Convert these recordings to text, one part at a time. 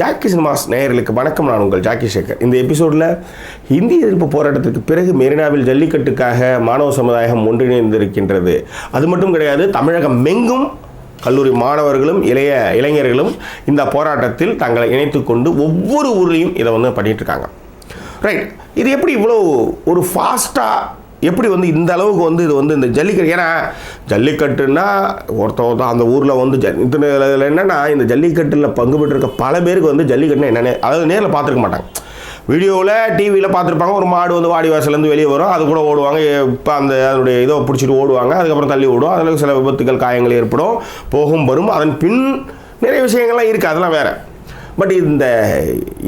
Jackie cinemas நேயர்களுக்கு வணக்கம். நான் உங்கள் ஜாக்கி சேகர். இந்த எபிசோடில் இந்திய எதிர்ப்பு போராட்டத்திற்கு பிறகு மெரினாவில் ஜல்லிக்கட்டுக்காக மாணவ சமுதாயம் ஒன்றிணைந்திருக்கின்றது. அது மட்டும் கிடையாது தமிழகம் மெங்கும் கல்லூரி மாணவர்களும் இளைய இளைஞர்களும் இந்த போராட்டத்தில் தங்களை இணைத்து கொண்டு ஒவ்வொரு ஊர்லேயும் இதை வந்து பண்ணிகிட்ருக்காங்க இருக்காங்க. ரைட் இது எப்படி இவ்வளோ ஒரு ஃபாஸ்ட்டாக எப்படி வந்து இந்த அளவுக்கு வந்து இது வந்து இந்த ஜல்லிக்கட்டு? ஏன்னா ஜல்லிக்கட்டுன்னா ஒருத்தவங்க தான் அந்த ஊரில் வந்து ஜ இத்தனை இதில் என்னென்னா இந்த ஜல்லிக்கட்டில் பங்கு பெற்றிருக்க பல பேருக்கு வந்து ஜல்லிக்கட்டுனா என்னென்ன அதாவது நேரில் பார்த்துருக்க மாட்டாங்க. வீடியோவில் டிவியில் பார்த்துருப்பாங்க ஒரு மாடு வந்து வாடி வாசலேருந்து வெளியே வரும் அது கூட ஓடுவாங்க இப்போ அந்த அதனுடைய இதை பிடிச்சிட்டு ஓடுவாங்க அதுக்கப்புறம் தள்ளி ஓடும் அதில் சில விபத்துகள் காயங்கள் ஏற்படும் போகும் வரும். அதன் பின் நிறைய விஷயங்கள்லாம் இருக்குது அதெல்லாம் வேறு. பட் இந்த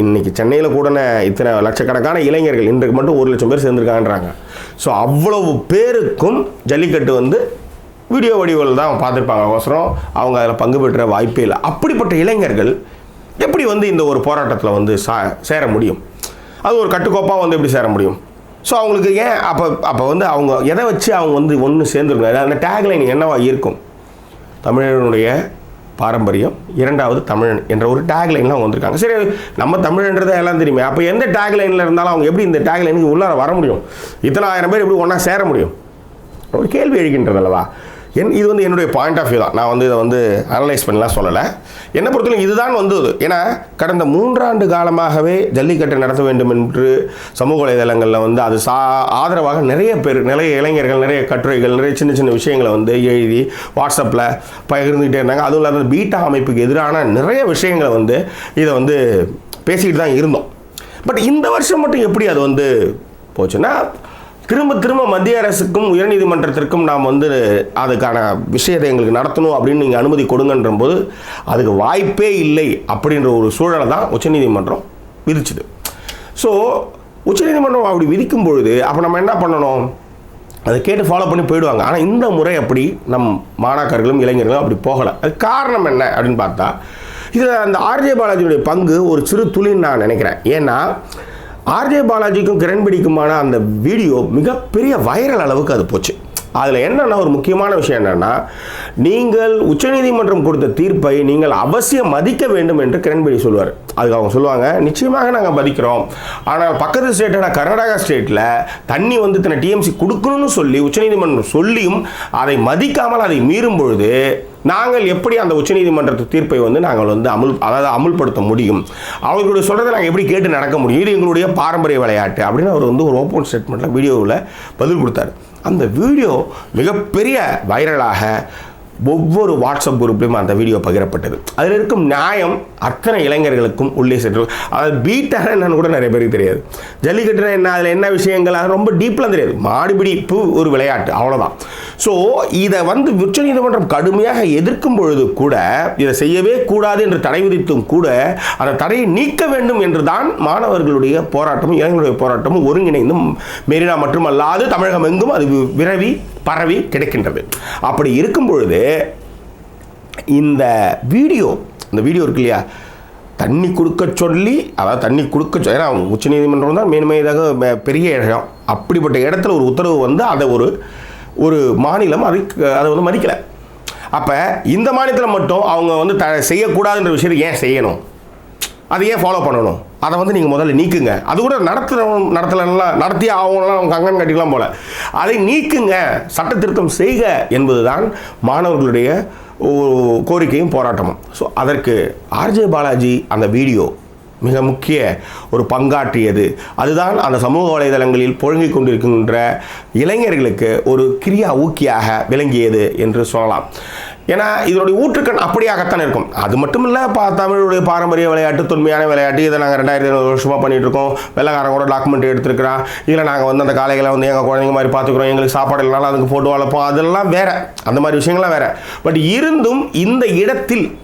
இன்னைக்கு சென்னையில் கூடன இத்தனை லட்சக்கணக்கான இளைஞர்கள் இன்றைக்கு மட்டும் ஒரு லட்சம் பேர் சேர்ந்துருக்காங்கன்றாங்க. ஸோ அவ்வளவு பேருக்கும் ஜல்லிக்கட்டு வந்து வீடியோ வடிவில் தான் பார்த்துருப்பாங்க. அவசரம் அவங்க அதில் பங்கு பெற்ற வாய்ப்பே இல்லை. அப்படிப்பட்ட இளைஞர்கள் எப்படி வந்து இந்த ஒரு போராட்டத்தில் வந்து சா சேர முடியும்? அது ஒரு கட்டுக்கோப்பாக வந்து எப்படி சேர முடியும்? ஸோ அவங்களுக்கு ஏன் அப்போ அப்போ வந்து அவங்க எதை வச்சு அவங்க வந்து ஒன்று சேர்ந்துருக்காங்க அந்த டேக்லைன் என்னவா இருக்கும்? தமிழனுடைய பாரம்பரியம் இரண்டாவது தமிழன் என்ற ஒரு டேக்லைனில் அவங்க வந்திருக்காங்க. சரி நம்ம தமிழன்றதை எல்லாம் தெரியுமே. அப்போ எந்த டேக்லைனில் இருந்தாலும் அவங்க எப்படி இந்த டேக்லைனுக்கு உள்ளார வர முடியும்? இத்தனை ஆயிரம் பேர் எப்படி ஒன்றா சேர முடியும்? ஒரு கேள்வி எழுகின்றதல்லவா என் இது வந்து என்னுடைய பாயிண்ட் ஆஃப் வியூ தான். நான் வந்து இதை வந்து அனலைஸ் பண்ணலாம் சொல்லலை. என்னை பொறுத்தவரைக்கும் இதுதான் வந்தது ஏன்னா கடந்த மூன்றாண்டு காலமாகவே ஜல்லிக்கட்டை நடத்த வேண்டும் என்று சமூக வலைதளங்களில் வந்து அது சா ஆதரவாக நிறைய பேர் நிறைய இளைஞர்கள் நிறைய கட்டுரைகள் நிறைய சின்ன சின்ன விஷயங்களை வந்து எழுதி வாட்ஸ்அப்பில் பகிர்ந்துக்கிட்டே இருந்தாங்க. அதுவும் இல்லாத பீட்டா அமைப்புக்கு எதிரான நிறைய விஷயங்களை வந்து இதை வந்து பேசிக்கிட்டு தான் இருந்தோம். பட் இந்த வருஷம் மட்டும் எப்படி அது வந்து போச்சுன்னா திரும்ப திரும்ப மத்திய அரசுக்கும் உயர்நீதிமன்றத்திற்கும் நாம் வந்து அதுக்கான விஷயத்தை எங்களுக்கு நடத்தணும் அப்படின்னு நீங்கள் அனுமதி கொடுங்கன்ற போது அதுக்கு வாய்ப்பே இல்லை அப்படின்ற ஒரு சூழலை தான் உச்சநீதிமன்றம் விதிச்சுது. ஸோ உச்சநீதிமன்றம் அப்படி விதிக்கும் பொழுது அப்போ நம்ம என்ன பண்ணணும்? அதை கேட்டு ஃபாலோ பண்ணி போயிடுவாங்க. ஆனால் இந்த முறை அப்படி நம் மாணாக்கர்களும் இளைஞர்களும் அப்படி போகலை. அது காரணம் என்ன அப்படின்னு பார்த்தா இதில் அந்த ஆர்ஜே பாலாஜியுடைய பங்கு ஒரு சிறு துளின்னு நான் நினைக்கிறேன். ஏன்னா ஆர்ஜே பாலாஜிக்கும் கிரண்பேடிக்குமான அந்த வீடியோ மிகப்பெரிய வைரல் அளவுக்கு அது போச்சு. அதில் என்னென்னா ஒரு முக்கியமான விஷயம் என்னென்னா நீங்கள் உச்சநீதிமன்றம் கொடுத்த தீர்ப்பை நீங்கள் அவசியம் மதிக்க வேண்டும் என்று கிரண்பேடி சொல்லுவார். அதுக்கு அவங்க சொல்லுவாங்க நிச்சயமாக நாங்கள் மதிக்கிறோம். ஆனால் பக்கத்து ஸ்டேட்டான கர்நாடகா ஸ்டேட்டில் தண்ணி வந்து இத்தனை டிஎம்சி கொடுக்கணும்னு சொல்லி உச்சநீதிமன்றம் சொல்லியும் அதை மதிக்காமல் அதை மீறும் பொழுது நாங்கள் எப்படி அந்த உச்சநீதிமன்றத்து தீர்ப்பை வந்து நாங்கள் வந்து அமுல் அதாவது அமுல்படுத்த முடியும்? அவர்களுடைய சொல்கிறத நாங்கள் எப்படி கேட்டு நடக்க முடியும்? இது எங்களுடைய பாரம்பரிய விளையாட்டு. அப்படின்னு அவர் வந்து ஒரு ஓப்பன் ஸ்டேட்மெண்ட்டில் வீடியோவில் பதில் கொடுத்தாரு. அந்த வீடியோ மிகப்பெரிய வைரலாக ஒவ்வொரு வாட்ஸ்அப் குரூப்லையும் அந்த வீடியோ பகிரப்பட்டது. அதில் இருக்கும் நியாயம் அத்தனை இளைஞர்களுக்கும் உள்ளே சென்று அதாவது பீட்டாக என்னன்னு கூட நிறைய பேருக்கு தெரியாது. ஜல்லிக்கட்டுனா என்ன அதில் என்ன விஷயங்கள் அது ரொம்ப டீப்லாம் தெரியாது. மாடுபிடிப்பு ஒரு விளையாட்டு அவ்வளோதான் ஸோ இதை வந்து உச்சநீதிமன்றம் கடுமையாக எதிர்க்கும் பொழுது கூட இதை செய்யவே கூடாது என்று தடை விதித்தும் கூட அந்த தடையை நீக்க வேண்டும் என்று தான் மாணவர்களுடைய போராட்டமும் இளைஞர்களுடைய போராட்டமும் ஒருங்கிணைந்தும் மெரினா மட்டுமல்லாது தமிழகம் எங்கும் அது விரவி பரவி கிடைக்கின்றது. அப்படி இருக்கும் பொழுது இந்த வீடியோ இந்த வீடியோ இருக்கு இல்லையா? தண்ணி கொடுக்க சொல்லி அதாவது தண்ணி கொடுக்க சொ- ஏன்னா உச்சநீதிமன்றம் தான் மேன்மையாக பெரிய இடம். அப்படிப்பட்ட இடத்துல ஒரு உத்தரவு வந்து அதை ஒரு ஒரு மாநிலம் அதை அதை வந்து மதிக்கலை. அப்போ இந்த மாநிலத்தில் மட்டும் அவங்க வந்து த செய்யக்கூடாதுன்ற விஷயத்தை ஏன் செய்யணும்? அதை ஏன் ஃபாலோ பண்ணணும்? அதை வந்து நீங்கள் முதல்ல நீக்குங்க. அது கூட நடத்துகிறவன் நடத்தலாம் நடத்தி ஆகலாம் அவங்க கங்கன் கட்டிக்கலாம் போல. அதை நீக்குங்க. சட்ட திருத்தம் செய்க என்பதுதான் மாணவர்களுடைய கோரிக்கையும் போராட்டமும். ஸோ அதற்கு ஆர்ஜே பாலாஜி அந்த வீடியோ மிக முக்கிய ஒரு பங்காற்றியது. அதுதான் அந்த சமூக வலைதளங்களில் புழங்கிக் கொண்டிருக்கின்ற இளைஞர்களுக்கு ஒரு கிரியா ஊக்கியாக விளங்கியது என்று சொல்லலாம். ஏன்னா இதனுடைய ஊற்றுக்கண் அப்படியாகத்தான் இருக்கும். அது மட்டும் இல்லை பா தமிழுடைய பாரம்பரிய விளையாட்டு தொன்மையான விளையாட்டு இதை நாங்கள் ரெண்டாயிரத்தி ஐநூறு வருஷமாக பண்ணிகிட்டு இருக்கோம் வெள்ளக்காரன் கூட டாக்குமெண்ட் எடுத்துருக்கிறான் இதில் நாங்கள் வந்து அந்த காளைகளை வந்து எங்கள் குழந்தைங்க மாதிரி பார்த்துக்குறோம். எங்களுக்கு சாப்பாடு இல்லைனாலும் அதுக்கு போட்டு வளர்ப்போம் அதெல்லாம் வேறு. அந்த மாதிரி விஷயங்கள்லாம் வேறு. பட் இருந்தும் இந்த இடத்தில்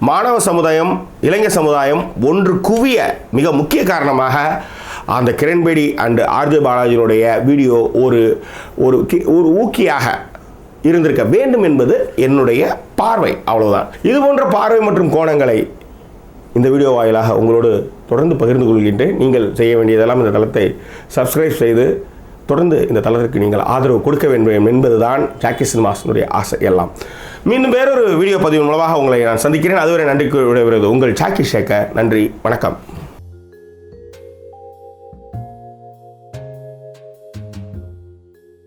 மாணவ சமுதாயம் இளைஞர் சமுதாயம் ஒன்று குவிய மிக முக்கிய காரணமாக அந்த கிரண்பேடி அண்டு ஆர்ஜே பாலாஜியினுடைய வீடியோ ஒரு ஒரு கி- ஒரு ஊக்கியாக இருந்திருக்க வேண்டும் என்பது என்னுடைய பார்வை. அவ்வளவுதான். இது போன்ற பார்வை மற்றும் கோணங்களை இந்த வீடியோ வாயிலாக உங்களோடு தொடர்ந்து பகிர்ந்து கொள்கின்றேன். நீங்கள் செய்ய வேண்டியதெல்லாம் இந்த தளத்தை சப்ஸ்கிரைப் செய்து தொடர்ந்து இந்த தளத்திற்கு நீங்கள் ஆதரவு கொடுக்க வேண்டும் என்பதுதான் ஜாக்கி சினிமாஸினுடைய ஆசை எல்லாம். மீண்டும் வேறொரு வீடியோ பதிவு மூலமாக உங்களை நான் சந்திக்கிறேன். அதுவரை நன்றி விடைபெறுவது உங்கள் ஜாக்கி சேகர். நன்றி. வணக்கம்.